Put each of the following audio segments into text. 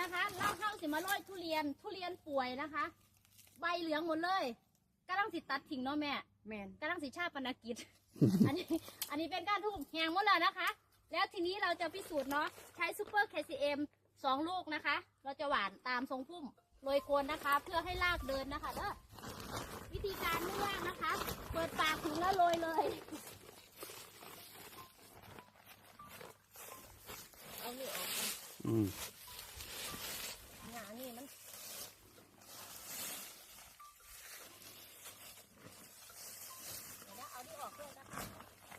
นะคะเราเข้าสิมาโรยทุเรียน ทุเรียนป่วยนะคะ ใบเหลืองหมดเลยกำลังสิตัดทิ้งเนาะแม่แมนกำลังสิชาปนกิจ อันนี้ อันนี้เป็นการทุบแหงหมดเลยนะคะ แล้วทีนี้เราจะพิสูจน์เนาะใช้ซูเปอร์เคซีเอ็มสองลูกนะคะ เราจะหว่านตามทรงพุ่มโรยโคนนะคะ เพื่อให้รากเดินนะคะเด้อวิธีการไม่ยากนะคะ เปิดปากถุงแล้วโรยเลยเอานี่ออกอืม หนานี่มันเดี๋ยวนะเอาที่ออกด้วยนะคะ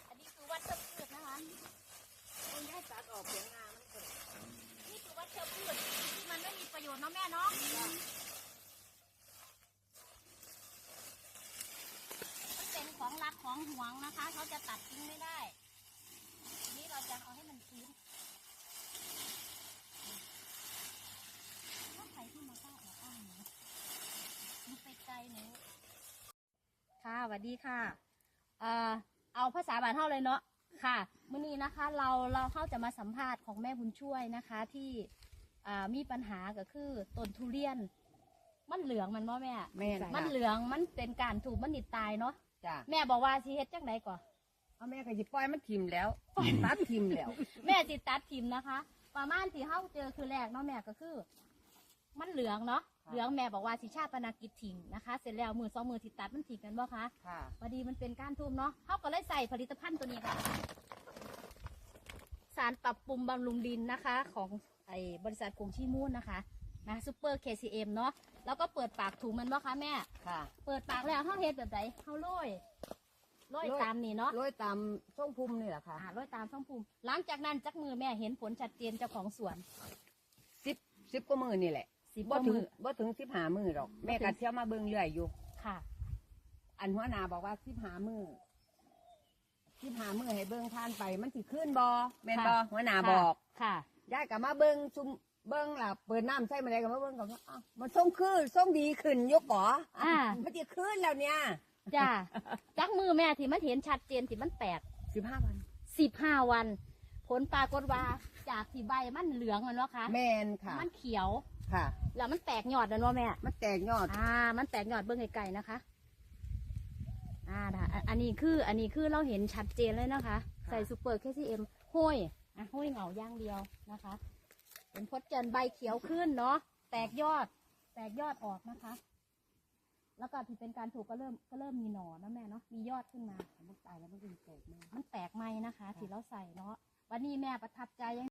อันนี้คือวัชพืชนะคะคุณได้ตัดออกเสียงงามันเกิดนี่คือวัชพืชที่มันไม่มีประโยชน์เนาะแม่เนาะมันเป็นของรักข องหวงนะคะเขาจะตัดทิ้งไม่ได้ทีนี้เราจะเอาให้มันชื้นถ้าใครที่มาก้าออกอ้างหนูมันไปไกลหนูค่ะสวัสดีค่ะเอ่อเอาภาษาบาลเท่าเลยเนาะค่ะมื่อนี้นะคะเราเราเข้าจะมาสัมภาษณ์ของแม่บุญช่วยนะคะที่อ่ามีปัญหาก็คือต้นทุเรียน มันเหลืองมันบ่แม่แมนมันเหลืองมันเป็นการถูกมันดิดตายเนาะ จ้ะแม่บอกว่าสิเฮ็ดจังไดก่อนเอาแม่ก็สิปล่อยมันทิมแล้วตัดทิมแล้ว แม่สิตัดทิมนะคะ ประมาณที่เฮาเจอคือแรกเนาะแม่ก็คือ มันเหลืองเนาะค่ะเหลืองแม่บอกว่าสิชาปนกิจทิ้งนะคะ เสร็จแล้วมือสองมือที่ตัดมันทิ้งกันบ่คะค่ะพอดีมันเป็นก้านทูมเนาะเฮาก็เลยใส่ผลิตภัณฑ์ตัวนี้ค่ะ สารปรับปรุงบำรุงดินนะคะ ของไอ้บริษัทกรุงชีมูนนะคะ นะซูเปอร์เคซีเอ็มเนาะแล้วก็เปิดปากถุงมันบ่คะแม่ ค่ะเปิดปากแล้วเฮาเฮ็ดแบบไหนเฮาโรยโรยโรยตามนี่เนาะโรยตามช่วงภูมินี่แหละค่ะอ่าโรยตามช่องภูมิหลังจากนั้นจักมือแม่เห็นผลชัดเจนเจ้าของสวนสิบสิบกว่ามือนี่แหละสิบบ่กว่าถึงมือ บ่ถึงสิบหามือหรอก แม่บ่ถึกัง ดเที่ยวมาเบิ่งเรื่อยอยู่ ค่ะ อันหัวหนาบอกว่าสิบหามือสิบหามือให้เบิ่งทานไป มันสิขึ้นบ่แม่นบ่ค่ะ หัวหนาบอกค่ะ ยายก็มาเบิ่งซุม เบิ่งล่ะเปิดน้ำใส่มาได้ก็มาเบิ่งก็ว่าอ้าวมันส่งขึ้นส่งดีขึ้นยกบ่อ่า มันสิขึ้นแล้วเนี่ยจ้าจักมือแม่ที่มันเห็นชัดเจนที่มันแตกสิบห้าวันสิบห้าวัน ผลปรากฏว่าจากที่ใบมันเหลืองมันวะคะแมนค่ะมันเขียวค่ะ แล้วมันแตกยอดนั่นวะแม่ มันแตกยอด อ่า มันแตกยอดเบื้องไกลๆนะคะ อ่านะอันอันนี้คือ อันนี้คือเราเห็นชัดเจนเลยนะคะ ใส่ซูเปอร์เคซีเอ็มห้อยอะห้อยเหงาอย่างเดียวนะคะ เป็นพดเจนใบเขียวขึ้นเนาะแตกยอด แตกยอดออกนะคะ แล้วก็ที่เป็นการถูกก็เริ่มก็เริ่มมีหน่อนะแม่เนาะมียอดขึ้นมามันตายแล้วมันเป็นแตกไหมมันแตกไหมนะคะที่เราใส่เนาะวันนี้แม่ประทับใจยัง